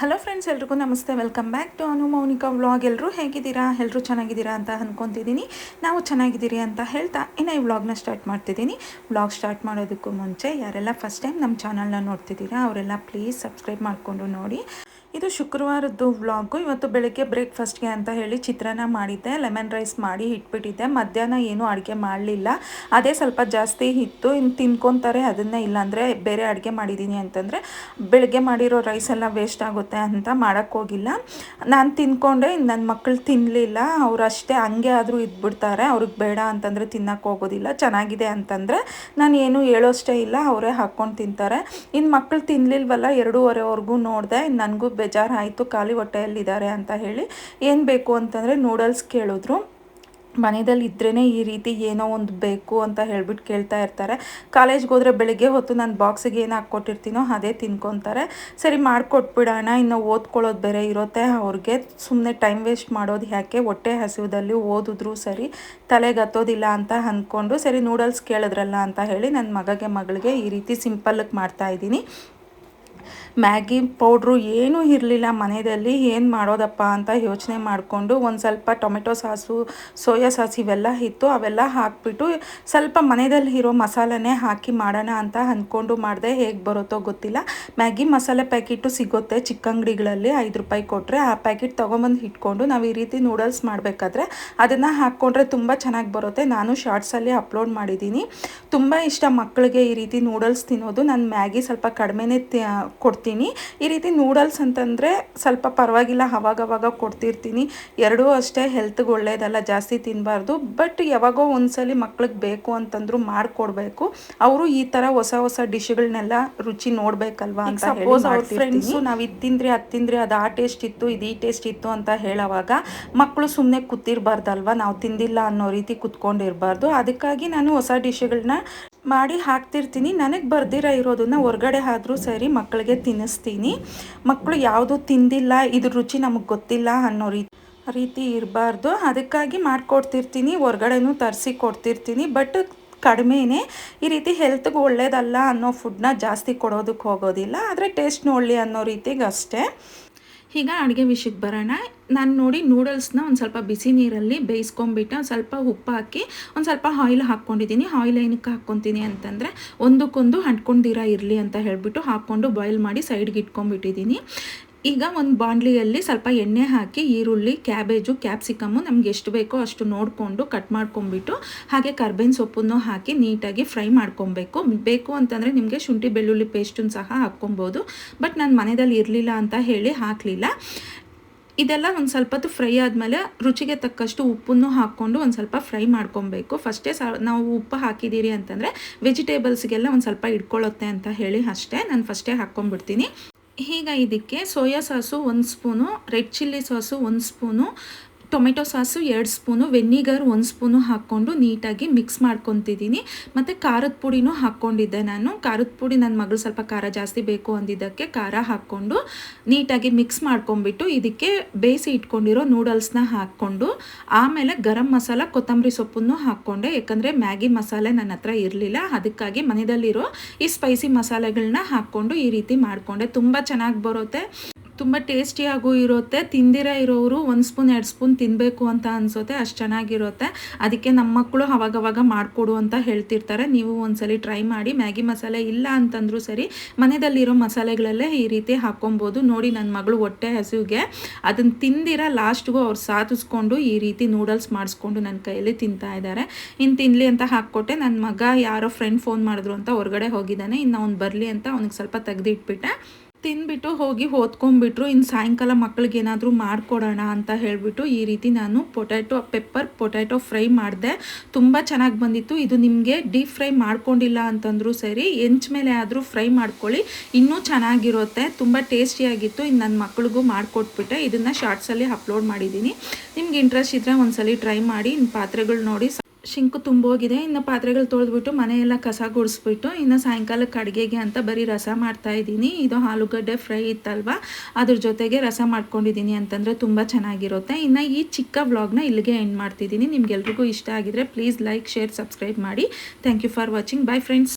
Hello friends ಎಲ್ರಿಗೂ ನಮಸ್ತೆ. Welcome back to Anu Mounika vlog ಎಲ್ಲರೂ ಹೇಗಿದ್ದೀರಾ? ಎಲ್ಲರೂ ಚೆನ್ನಾಗಿದ್ದೀರಾ ಅಂತ ಅಂದ್ಕೊತಿದ್ದೀನಿ ನಾವು ಚೆನ್ನಾಗಿದ್ದೀರಿ ಅಂತ ಹೇಳ್ತಾ ಇನ್ನು ಈ ವ್ಲಾಗ್ನ ಸ್ಟಾರ್ಟ್ ಮಾಡ್ತಿದ್ದೀನಿ. ವ್ಲಾಗ್ ಸ್ಟಾರ್ಟ್ ಮಾಡೋದಕ್ಕೂ ಮುಂಚೆ ಯಾರೆಲ್ಲ ಫಸ್ಟ್ ಟೈಮ್ ನಮ್ಮ ಚಾನಲ್ನ ನೋಡ್ತಿದ್ದೀರಾ, ಅವರೆಲ್ಲ ಪ್ಲೀಸ್ ಸಬ್ಸ್ಕ್ರೈಬ್ ಮಾಡಿಕೊಂಡು ನೋಡಿ. ಇದು ಶುಕ್ರವಾರದ್ದು ವ್ಲಾಗು ಇವತ್ತು ಬೆಳಗ್ಗೆ ಬ್ರೇಕ್ಫಾಸ್ಟ್ಗೆ ಅಂತ ಹೇಳಿ ಚಿತ್ರಾನ್ನ ಮಾಡಿದ್ದೆ ಲೆಮನ್ ರೈಸ್ ಮಾಡಿ ಇಟ್ಬಿಟ್ಟಿದ್ದೆ. ಮಧ್ಯಾಹ್ನ ಏನು ಅಡುಗೆ ಮಾಡಲಿಲ್ಲ. ಅದೇ ಸ್ವಲ್ಪ ಜಾಸ್ತಿ ಇತ್ತು ಇನ್ನು ತಿನ್ಕೊತಾರೆ, ಅದನ್ನೇ ಇಲ್ಲಾಂದರೆ ಬೇರೆ ಅಡುಗೆ ಮಾಡಿದ್ದೀನಿ ಅಂತಂದರೆ ಬೆಳಗ್ಗೆ ಮಾಡಿರೋ ರೈಸ್ ಎಲ್ಲ ವೇಸ್ಟ್ ಆಗುತ್ತೆ ಅಂತ ಮಾಡೋಕ್ಕೋಗಿಲ್ಲ ನಾನು ತಿನ್ಕೊಂಡೆ ನನ್ನ ಮಕ್ಕಳು ತಿನ್ನಲಿಲ್ಲ ಅವ್ರು ಅಷ್ಟೇ ಹಂಗೆ ಆದರೂ ಇದ್ಬಿಡ್ತಾರೆ. ಅವ್ರಿಗೆ ಬೇಡ ಅಂತಂದರೆ ತಿನ್ನಕ್ಕೆ ಹೋಗೋದಿಲ್ಲ. ಚೆನ್ನಾಗಿದೆ ಅಂತಂದರೆ ನಾನು ಏನು ಹೇಳೋಷ್ಟೇ ಇಲ್ಲ, ಅವರೇ ಹಾಕ್ಕೊಂಡು ತಿಂತಾರೆ. ಇನ್ನು ಮಕ್ಕಳು ತಿನ್ನಲಿಲ್ವಲ್ಲ ಎರಡೂವರೆವರೆಗೂ ನೋಡಿದೆ. ನನಗೂ ಬೇಜಾರಾಯಿತು, ಖಾಲಿ ಹೊಟ್ಟೆಯಲ್ಲಿದ್ದಾರೆ ಅಂತ ಹೇಳಿ ಏನು ಬೇಕು ಅಂತಂದರೆ ನೂಡಲ್ಸ್ ಕೇಳಿದ್ರು. ಮನೆಯಲ್ಲಿ ಇದ್ರೇ ಈ ರೀತಿ ಏನೋ ಒಂದು ಬೇಕು ಅಂತ ಹೇಳ್ಬಿಟ್ಟು ಕೇಳ್ತಾ ಇರ್ತಾರೆ. ಕಾಲೇಜ್ಗೆ ಹೋದರೆ ಬೆಳಿಗ್ಗೆ ಹೊತ್ತು ನಾನು ಬಾಕ್ಸಿಗೆ ಏನು ಹಾಕ್ಕೊಟ್ಟಿರ್ತೀನೋ ಅದೇ ತಿನ್ಕೊತಾರೆ. ಸರಿ ಮಾಡಿಕೊಟ್ಬಿಡೋಣ, ಇನ್ನು ಓದ್ಕೊಳ್ಳೋದು ಬೇರೆ ಇರುತ್ತೆ. ಅವ್ರಿಗೆ ಸುಮ್ಮನೆ ಟೈಮ್ ವೇಸ್ಟ್ ಮಾಡೋದು ಯಾಕೆ? ಹೊಟ್ಟೆ ಹಸಿವದಲ್ಲಿ ಓದಿದ್ರು ಸರಿ, ತಲೆಗೆ ಹತ್ತೋದಿಲ್ಲ ಅಂತ ಅಂದ್ಕೊಂಡು ಸರಿ ನೂಡಲ್ಸ್ ಕೇಳಿದ್ರಲ್ಲ ಅಂತ ಹೇಳಿ ನನ್ನ ಮಗಗೆ ಮಗಳಿಗೆ ಈ ರೀತಿ ಸಿಂಪಲ್ಗೆ ಮಾಡ್ತಾಯಿದ್ದೀನಿ ಮ್ಯಾಗಿ ಪೌಡ್ರು ಏನೂ ಇರಲಿಲ್ಲ ಮನೆಯಲ್ಲಿ, ಏನು ಮಾಡೋದಪ್ಪ ಅಂತ ಯೋಚನೆ ಮಾಡಿಕೊಂಡು ಒಂದು ಸ್ವಲ್ಪ ಟೊಮೆಟೊ ಸಾಸು, ಸೋಯಾ ಸಾಸ್ ಇವೆಲ್ಲ ಇತ್ತು, ಅವೆಲ್ಲ ಹಾಕಿಬಿಟ್ಟು ಸ್ವಲ್ಪ ಮನೆಯಲ್ಲಿ ಇರೋ ಮಸಾಲನೇ ಹಾಕಿ ಮಾಡೋಣ ಅಂತ ಅಂದ್ಕೊಂಡು ಮಾಡಿದೆ ಹೇಗೆ ಬರುತ್ತೋ ಗೊತ್ತಿಲ್ಲ. ಮ್ಯಾಗಿ ಮಸಾಲೆ ಪ್ಯಾಕೆಟು ಸಿಗುತ್ತೆ ಚಿಕ್ಕ ಅಂಗಡಿಗಳಲ್ಲಿ ಐದು ರೂಪಾಯಿ ಕೊಟ್ಟರೆ ಆ ಪ್ಯಾಕೆಟ್ ತೊಗೊಂಬಂದು ಇಟ್ಕೊಂಡು ನಾವು ಈ ರೀತಿ ನೂಡಲ್ಸ್ ಮಾಡಬೇಕಾದ್ರೆ ಅದನ್ನು ಹಾಕ್ಕೊಂಡ್ರೆ ತುಂಬ ಚೆನ್ನಾಗಿ ಬರುತ್ತೆ. ನಾನು ಶಾರ್ಟ್ಸಲ್ಲಿ ಅಪ್ಲೋಡ್ ಮಾಡಿದ್ದೀನಿ. ತುಂಬ ಇಷ್ಟ ಮಕ್ಕಳಿಗೆ ಈ ರೀತಿ ನೂಡಲ್ಸ್ ತಿನ್ನೋದು. ನಾನು ಮ್ಯಾಗಿ ಸ್ವಲ್ಪ ಕಡಿಮೆನೇ ಕೊಡ್ತೀನಿ. ಈ ರೀತಿ ನೂಡಲ್ಸ್ ಅಂತಂದರೆ ಸ್ವಲ್ಪ ಪರವಾಗಿಲ್ಲ ಅವಾಗವಾಗ ಕೊಡ್ತಿರ್ತೀನಿ. ಎರಡೂ ಅಷ್ಟೇ ಹೆಲ್ತ್ಗೆ ಒಳ್ಳೇದಲ್ಲ ಜಾಸ್ತಿ ತಿನ್ನಬಾರ್ದು ಬಟ್ ಯಾವಾಗೋ ಒಂದ್ಸಲಿ ಮಕ್ಳಿಗೆ ಬೇಕು ಅಂತಂದ್ರು ಮಾಡಿಕೊಡ್ಬೇಕು. ಅವರು ಈ ಥರ ಹೊಸ ಹೊಸ ಡಿಶ್ಗಳನ್ನೆಲ್ಲ ರುಚಿ ನೋಡಬೇಕಲ್ವಾ ಅಂತ ಸಪೋಸ್ ಅವ್ರ ಫ್ರೆಂಡ್ಸು ನಾವು ಇದು ತಿಂದ್ರಿ ಅದು ತಿಂದ್ರಿ ಅದು ಆ ಟೇಸ್ಟ್ ಇತ್ತು ಇದು ಈ ಟೇಸ್ಟ್ ಇತ್ತು ಅಂತ ಹೇಳೋವಾಗ ಮಕ್ಕಳು ಸುಮ್ಮನೆ ಕೂತಿರ್ಬಾರ್ದಲ್ವಾ? ನಾವು ತಿಂದಿಲ್ಲ ಅನ್ನೋ ರೀತಿ ಕುತ್ಕೊಂಡಿರಬಾರ್ದು. ಅದಕ್ಕಾಗಿ ನಾನು ಹೊಸ ಡಿಶ್ಗಳನ್ನ ಮಾಡಿ ಹಾಕ್ತಿರ್ತೀನಿ. ನನಗೆ ಬರ್ದಿರ ಇರೋದನ್ನ ಹೊರ್ಗಡೆ ಆದರೂ ಸರಿ ಮಕ್ಕಳಿಗೆ ತಿನ್ನಿಸ್ತೀನಿ. ಮಕ್ಕಳು ಯಾವುದು ತಿಂದಿಲ್ಲ, ಇದ್ರ ರುಚಿ ನಮಗೆ ಗೊತ್ತಿಲ್ಲ ಅನ್ನೋ ರೀತಿ ರೀತಿ ಇರಬಾರ್ದು. ಅದಕ್ಕಾಗಿ ಮಾಡಿಕೊಡ್ತಿರ್ತೀನಿ. ಹೊರ್ಗಡೆನೂ ತರಿಸಿ ಕೊಡ್ತಿರ್ತೀನಿ. ಬಟ್ ಕಡಿಮೆನೇ ಈ ರೀತಿ ಹೆಲ್ತ್ಗೆ ಒಳ್ಳೇದಲ್ಲ ಅನ್ನೋ ಫುಡ್ನ ಜಾಸ್ತಿ ಕೊಡೋದಕ್ಕೆ ಹೋಗೋದಿಲ್ಲ. ಆದರೆ ಟೇಸ್ಟ್ ನೋಡಲಿ ಅನ್ನೋ ರೀತಿಗೆ ಅಷ್ಟೇ ಈಗ ಅಡುಗೆ ವಿಷಯಕ್ಕೆ ಬರೋಣ. ನಾನು ನೋಡಿ ನೂಡಲ್ಸ್ನ ಒಂದು ಸ್ವಲ್ಪ ಬಿಸಿ ನೀರಲ್ಲಿ ಬೇಯಿಸ್ಕೊಂಬಿಟ್ಟು ಸ್ವಲ್ಪ ಉಪ್ಪು ಹಾಕಿ ಒಂದು ಸ್ವಲ್ಪ ಆಯಿಲ್ ಹಾಕ್ಕೊಂಡಿದ್ದೀನಿ. ಆಯಿಲ್ ಏನಕ್ಕೆ ಹಾಕ್ಕೊತೀನಿ ಅಂತಂದರೆ ಒಂದಕ್ಕೊಂದು ಅಂಟ್ಕೊಂಡಿರ ಇರಲಿ ಅಂತ ಹೇಳಿಬಿಟ್ಟು ಹಾಕ್ಕೊಂಡು ಬಾಯ್ಲ್ ಮಾಡಿ ಸೈಡ್ಗೆ ಇಟ್ಕೊಂಡ್ಬಿಟ್ಟಿದ್ದೀನಿ. ಈಗ ಒಂದು ಬಾಂಡ್ಲಿಯಲ್ಲಿ ಸ್ವಲ್ಪ ಎಣ್ಣೆ ಹಾಕಿ, ಈರುಳ್ಳಿ, ಕ್ಯಾಬೇಜು ಕ್ಯಾಪ್ಸಿಕಮ್ಮು ನಮ್ಗೆ ಎಷ್ಟು ಬೇಕೋ ಅಷ್ಟು ನೋಡಿಕೊಂಡು ಕಟ್ ಮಾಡ್ಕೊಂಬಿಟ್ಟು ಹಾಗೆ ಕರ್ಬೇವಿನ ಸೊಪ್ಪನ್ನು ಹಾಕಿ ನೀಟಾಗಿ ಫ್ರೈ ಮಾಡ್ಕೊಬೇಕು. ಬೇಕು ಅಂತಂದರೆ ನಿಮಗೆ ಶುಂಠಿ ಬೆಳ್ಳುಳ್ಳಿ ಪೇಸ್ಟನ್ನು ಸಹ ಹಾಕ್ಕೊಬೋದು. ಬಟ್ ನಾನು ಮನೆಯಲ್ಲಿ ಇರಲಿಲ್ಲ ಅಂತ ಹೇಳಿ ಹಾಕಲಿಲ್ಲ. ಇದೆಲ್ಲ ಒಂದು ಸ್ವಲ್ಪ ಹೊತ್ತು ಫ್ರೈ ಆದಮೇಲೆ ರುಚಿಗೆ ತಕ್ಕಷ್ಟು ಉಪ್ಪನ್ನು ಹಾಕ್ಕೊಂಡು ಒಂದು ಸ್ವಲ್ಪ ಫ್ರೈ ಮಾಡ್ಕೊಬೇಕು. ಫಸ್ಟೇ ಸ, ನಾವು ಉಪ್ಪು ಹಾಕಿದ್ದೀರಿ ಅಂತಂದರೆ ವೆಜಿಟೇಬಲ್ಸ್ಗೆಲ್ಲ ಒಂದು ಸ್ವಲ್ಪ ಇಟ್ಕೊಳ್ಳುತ್ತೆ ಅಂತ ಹೇಳಿ ಅಷ್ಟೇ. ನಾನು ಫಸ್ಟೇ ಹಾಕ್ಕೊಂಡ್ಬಿಡ್ತೀನಿ. ಈಗ ಇದಕ್ಕೆ ಸೋಯಾ ಸಾಸು ಒಂದು ಸ್ಪೂನು ರೆಡ್ ಚಿಲ್ಲಿ ಸಾಸು ಒಂದು ಸ್ಪೂನು ಟೊಮೆಟೊ ಸಾಸು ಎರಡು ಸ್ಪೂನು ವೆನ್ನಿಗರ್ ಒಂದು ಸ್ಪೂನು ಹಾಕ್ಕೊಂಡು ನೀಟಾಗಿ ಮಿಕ್ಸ್ ಮಾಡ್ಕೊತಿದ್ದೀನಿ. ಮತ್ತು ಖಾರದ ಪುಡಿನೂ ಹಾಕ್ಕೊಂಡಿದ್ದೆ ನಾನು. ಖಾರದ ಪುಡಿ ನನ್ನ ಮಗಳು ಸ್ವಲ್ಪ ಖಾರ ಜಾಸ್ತಿ ಬೇಕು ಅಂದಿದ್ದಕ್ಕೆ ಖಾರ ಹಾಕ್ಕೊಂಡು ನೀಟಾಗಿ ಮಿಕ್ಸ್ ಮಾಡ್ಕೊಂಬಿಟ್ಟು ಇದಕ್ಕೆ ಬೇಯಿಸಿ ಇಟ್ಕೊಂಡಿರೋ ನೂಡಲ್ಸ್ನ ಹಾಕ್ಕೊಂಡು ಆಮೇಲೆ ಗರಂ ಮಸಾಲ, ಕೊತ್ತಂಬರಿ ಸೊಪ್ಪನ್ನು ಹಾಕ್ಕೊಂಡೆ. ಯಾಕಂದರೆ ಮ್ಯಾಗಿ ಮಸಾಲೆ ನನ್ನ ಹತ್ರ ಇರಲಿಲ್ಲ. ಅದಕ್ಕಾಗಿ ಮನೆಯಲ್ಲಿರೋ ಈ ಸ್ಪೈಸಿ ಮಸಾಲೆಗಳನ್ನ ಹಾಕ್ಕೊಂಡು ಈ ರೀತಿ ಮಾಡಿಕೊಂಡೆ. ತುಂಬ ಚೆನ್ನಾಗಿ ಬರುತ್ತೆ. ತುಂಬ ಟೇಸ್ಟಿಯಾಗೂ ಇರುತ್ತೆ. ತಿಂದಿರ ಇರೋರು ಒಂದು ಸ್ಪೂನ್, ಎರಡು ಸ್ಪೂನ್ ತಿನ್ನಬೇಕು ಅಂತ ಅನಿಸುತ್ತೆ ಅಷ್ಟು ಚೆನ್ನಾಗಿರುತ್ತೆ. ಅದಕ್ಕೆ ನಮ್ಮ ಮಕ್ಕಳು ಅವಾಗವಾಗ ಮಾಡಿಕೊಡು ಅಂತ ಹೇಳ್ತಿರ್ತಾರೆ. ನೀವು ಒಂದ್ಸಲಿ ಟ್ರೈ ಮಾಡಿ. ಮ್ಯಾಗಿ ಮಸಾಲೆ ಇಲ್ಲ ಅಂತಂದರೂ ಸರಿ, ಮನೆಯಲ್ಲಿರೋ ಮಸಾಲೆಗಳಲ್ಲೇ ಈ ರೀತಿ ಹಾಕ್ಕೊಬೋದು. ನೋಡಿ ನನ್ನ ಮಗಳು ಹೊಟ್ಟೆ ಹಸುವಿಗೆ. ಅದನ್ನು ತಿಂದಿರ ಲಾಸ್ಟ್ಗೂ ಅವ್ರು ಸಾಧಿಸ್ಕೊಂಡು ಈ ರೀತಿ ನೂಡಲ್ಸ್ ಮಾಡಿಸ್ಕೊಂಡು ನನ್ನ ಕೈಯಲ್ಲಿ ತಿಂತಾ ಇದ್ದಾರೆ. ಇನ್ನು ತಿನ್ನಲಿ ಅಂತ ಹಾಕ್ಕೊಟ್ಟೆ. ನನ್ನ ಮಗ ಯಾರೋ ಫ್ರೆಂಡ್ ಫೋನ್ ಮಾಡಿದ್ರು ಅಂತ ಹೊರಗಡೆ ಹೋಗಿದ್ದಾನೆ. ಇನ್ನು ಅವ್ನು ಬರಲಿ ಅಂತ ಅವ್ನಿಗೆ ಸ್ವಲ್ಪ ತೆಗೆದಿಟ್ಬಿಟ್ಟೆ. ತಿಂದ್ಬಿಟ್ಟು ಹೋಗಿ ಓದ್ಕೊಂಡ್ಬಿಟ್ರು ಇನ್ನು ಸಾಯಂಕಾಲ ಮಕ್ಕಳಿಗೇನಾದರೂ ಮಾಡಿಕೊಡೋಣ ಅಂತ ಹೇಳಿಬಿಟ್ಟು ಈ ರೀತಿ ನಾನು ಪೊಟ್ಯಾಟೊ ಪೆಪ್ಪರ್, ಪೊಟ್ಯಾಟೊ ಫ್ರೈ ಮಾಡಿದೆ. ತುಂಬ ಚೆನ್ನಾಗಿ ಬಂದಿತ್ತು. ಇದು ನಿಮಗೆ ಡೀಪ್ ಫ್ರೈ ಮಾಡ್ಕೊಂಡಿಲ್ಲ ಅಂತಂದರೂ ಸರಿ ಎಂಚ್ ಮೇಲೆ ಆದರೂ ಫ್ರೈ ಮಾಡ್ಕೊಳ್ಳಿ. ಇನ್ನೂ ಚೆನ್ನಾಗಿರುತ್ತೆ. ತುಂಬ ಟೇಸ್ಟಿಯಾಗಿತ್ತು. ಇನ್ನು ನನ್ನ ಮಕ್ಕಳಿಗೂ ಮಾಡಿಕೊಟ್ಬಿಟ್ಟೆ. ಇದನ್ನು ಶಾರ್ಟ್ಸಲ್ಲಿ ಅಪ್ಲೋಡ್ ಮಾಡಿದ್ದೀನಿ. ನಿಮ್ಗೆ ಇಂಟ್ರೆಸ್ಟ್ ಇದ್ದರೆ ಒಂದ್ಸಲಿ ಟ್ರೈ ಮಾಡಿ. ಇನ್ನು ಪಾತ್ರೆಗಳು ನೋಡಿ ಶಿಂಕು ತುಂಬೋಗಿದೆ. ಇನ್ನು ಪಾತ್ರೆಗಳು ತೊಳೆದ್ಬಿಟ್ಟು ಮನೆಯೆಲ್ಲ ಕಸ ಗುಡಿಸ್ಬಿಟ್ಟು ಇನ್ನು ಸಾಯಂಕಾಲಕ್ಕೆ ಅಡುಗೆಗೆ ಅಂತ ಬರೀ ರಸ ಮಾಡ್ತಾ ಇದ್ದೀನಿ. ಇದು ಆಲೂಗಡ್ಡೆ ಫ್ರೈ ಇತ್ತಲ್ವ? ಅದ್ರ ಜೊತೆಗೆ ರಸ ಮಾಡ್ಕೊಂಡಿದ್ದೀನಿ ಅಂತಂದರೆ ತುಂಬ ಚೆನ್ನಾಗಿರುತ್ತೆ. ಇನ್ನು ಈ ಚಿಕ್ಕ ವ್ಲಾಗ್ನ ಇಲ್ಲಿಗೆ ಎಂಡ್ ಮಾಡ್ತಿದ್ದೀನಿ. ನಿಮ್ಗೆಲ್ರಿಗೂ ಇಷ್ಟ ಆಗಿದ್ರೆ ಪ್ಲೀಸ್ ಲೈಕ್, ಶೇರ್, ಸಬ್ಸ್ಕ್ರೈಬ್ ಮಾಡಿ. Thank you for watching. Bye friends.